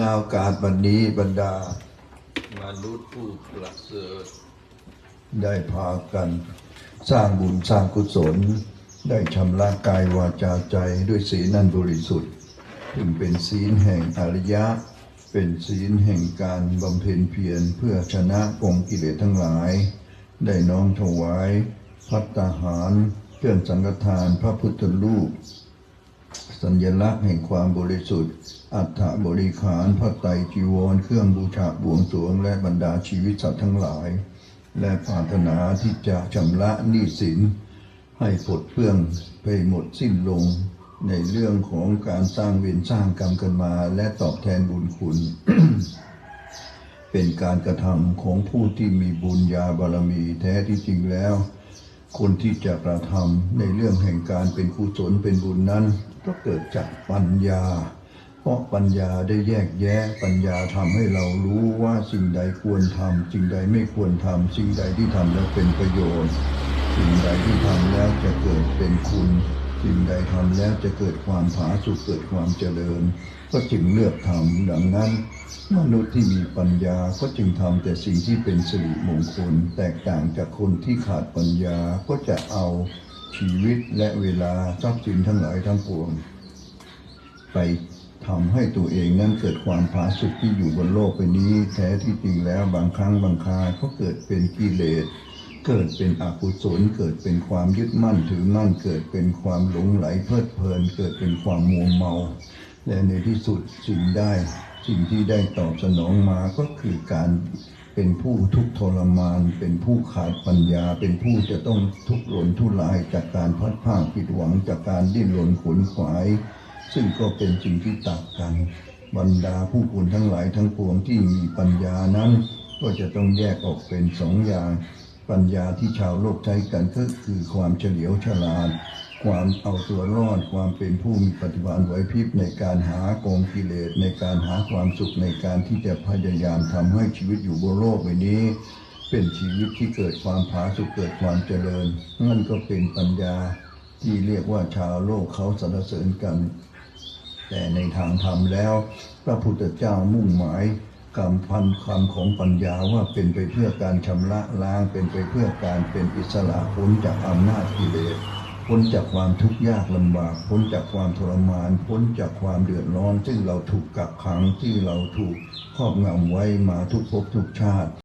นาวกาศบันนี้บรรดา มนุษย์ผู้ประเสริฐได้พากันสร้างบุญสร้างกุศล ได้ชำระกายวาจาใจด้วยศีลนันบริสุทธิ์ถึงเป็นศีลแห่งอริยะ เป็นศีลแห่งการบำเพ็ญเพียรเพื่อชนะกองกิเลสทั้งหลาย ได้น้อมถวาย พัตตาหาร เครื่องสังฆทานพระพุทธรูป สัญลักษณ์แห่งความบริสุทธิ์ อัฐบริขารพระไตรจีวร เครื่องบูชาบวงสรวงและบรรดาชีวิตสัตว์ทั้งหลาย และปรารถนาที่จะชำระหนี้สิน ให้ปลดเปลื้องไปหมดสิ้นลง ในเรื่องของการสร้างเวรสร้างกรรมกันมาและตอบแทนบุญคุณ เป็นการกระทำของผู้ที่มีบุญญาบารมีแท้ที่จริงแล้ว คนที่จะกระทำในเรื่องแห่งการเป็นกุศลเป็นบุญนั้น ก็เกิดจากปัญญา เพราะปัญญาได้แยกแยะปัญญาทำให้เรารู้ว่าสิ่งใดควรทำสิ่งใดไม่ควรทำสิ่งใดที่ทำแล้วเป็นประโยชน์ สิ่งใดที่ทำแล้วจะเกิดเป็นคุณ สิ่งใดทำแล้วจะเกิดความผาสุกเกิดความเจริญ ก็จึงเลือกทำดังนั้น มนุษย์ที่มีปัญญาก็จึงทำแต่สิ่งที่เป็นสิริมงคล แตกต่างจากคนที่ขาดปัญญาก็จะเอาชีวิตและเวลาทรัพย์สินทั้งหลายทั้งปวง ไปทำให้ตัวเองนั้นเกิดความผาสุกที่อยู่บนโลกใบนี้ แท้ที่จริงแล้วบางครั้งบางคราก็เกิดเป็นกิเลส เกิดเป็นอกุศลเกิดเป็นความยึดมั่นถือมั่น เกิดเป็นความหลงไหลเพลิดเพลิน เกิดเป็นความมัวเมา และในที่สุดสิ่งได้สิ่งที่ได้ตอบสนองมาก็คือการเป็นผู้ทุกทรมาน เป็นผู้ขาดปัญญา เป็นผู้จะต้องทุกข์หล่นทุรายจากการพัดพราผิดหวังจากการดิ้นรนขวนขวาย ซึ่งก็เป็นสิ่งที่ต่างกัน บรรดาผู้คนทั้งหลายทั้งปวงที่มีปัญญานั้น ก็จะต้องแยกออกเป็นสองอย่าง ปัญญาที่ชาวโลกใช้กันก็คือความเฉลียวฉลาด ความเอาตัวรอด ความเป็นผู้มีปฏิบัติไหวพริบในการหากองกิเลสในการหาความสุขในการที่จะพยายามทำให้ชีวิตอยู่บนโลกใบนี้ เป็นชีวิตที่เกิดความผาสุกเกิดความเจริญนั่นก็เป็นปัญญาที่เรียกว่าชาวโลกเขาสรรเสริญกัน แต่ในทางธรรมแล้ว พระพุทธเจ้ามุ่งหมาย ความความของปัญญาว่าเป็นไปเพื่อการชำระล้าง เป็นไปเพื่อการเป็นอิสระพ้นจากอำนาจกิเลสพ้นจากความทุกข์ยากลำบาก พ้นจากความทรมาน พ้นจากความเดือดร้อน ซึ่งเราถูกกักขังที่เราถูกครอบงำไว้มาทุกภพทุกชาติ